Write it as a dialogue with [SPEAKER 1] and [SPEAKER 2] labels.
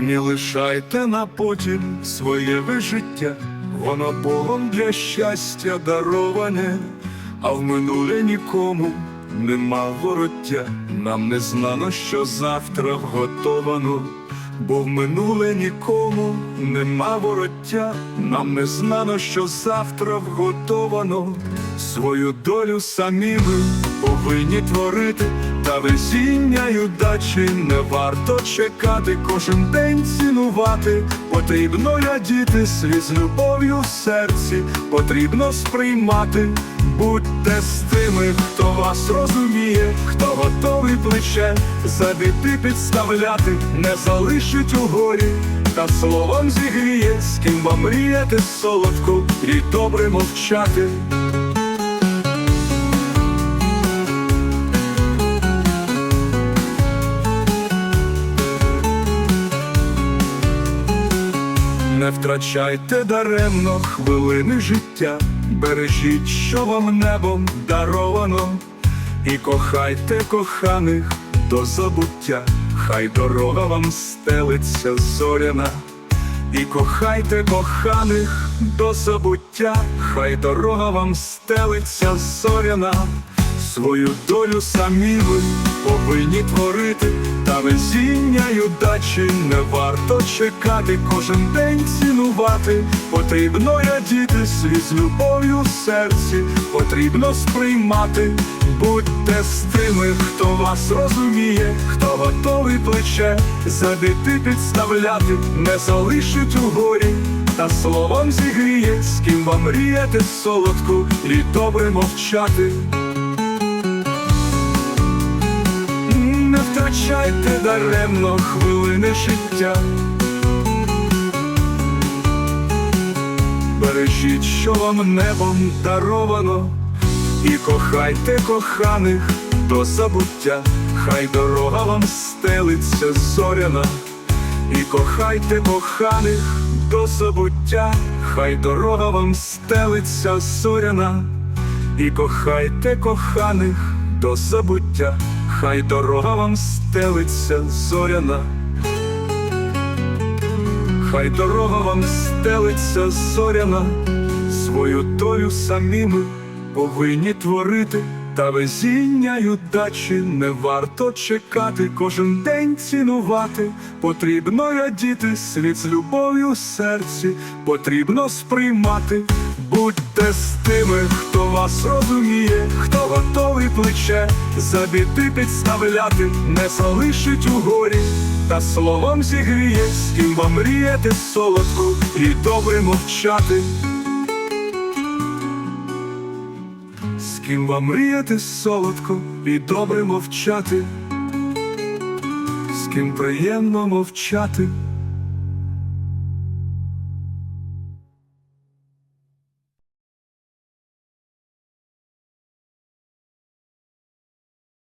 [SPEAKER 1] Не лишайте на потім своє ви життя, воно Богом для щастя дароване, а в минуле нікому нема вороття. Нам не знано, що завтра вготовано, бо в минуле нікому нема вороття. Нам не знано, що завтра вготовано. Свою долю самі ми повинні творити, та везіння й удачі не варто чекати, кожен день цінувати. Потрібно радіти світ з любов'ю в серці, потрібно сприймати. Будьте з тими, хто вас розуміє, хто готовий плече за біди підставляти, не залишить у горі, та словом зігріє, з ким вам мріяти солодко і добре мовчати. Не втрачайте даремно хвилини життя, бережіть, що вам небом даровано, і кохайте коханих до забуття, хай дорога вам стелиться зоряна, і кохайте коханих до забуття, хай дорога вам стелиться зоряна. Свою долю самі ви повинні творити, везіння й удачі не варто чекати, кожен день цінувати, потрібно радіти світ з любов'ю в серці, потрібно сприймати, будьте з тими, хто вас розуміє, хто готовий плече. За дити підставляти, не залишить у горі. Та словом зігріє, з ким вам мріяти солодку і добре мовчати. Втрачайте даремно хвилини життя. Бережіть, що вам небом даровано, і кохайте коханих до забуття, хай дорога вам стелиться зоряна, і кохайте коханих до забуття, хай дорога вам стелиться зоряна, і кохайте коханих до забуття, хай дорога вам стелиться зоряна. Хай дорога вам стелиться зоряна, свою долю самі повинні творити, та везіння й удачі не варто чекати, кожен день цінувати, потрібно радіти. Світ з любов'ю серці, потрібно сприймати, будьте з тими, хто вас розуміє, хто готовий плече за біди підставляти, не залишить у горі. Та словом зігріє, з ким вам мріяти солодку і добре мовчати. З ким вам мріяти солодко і добре мовчати, з ким приємно мовчати.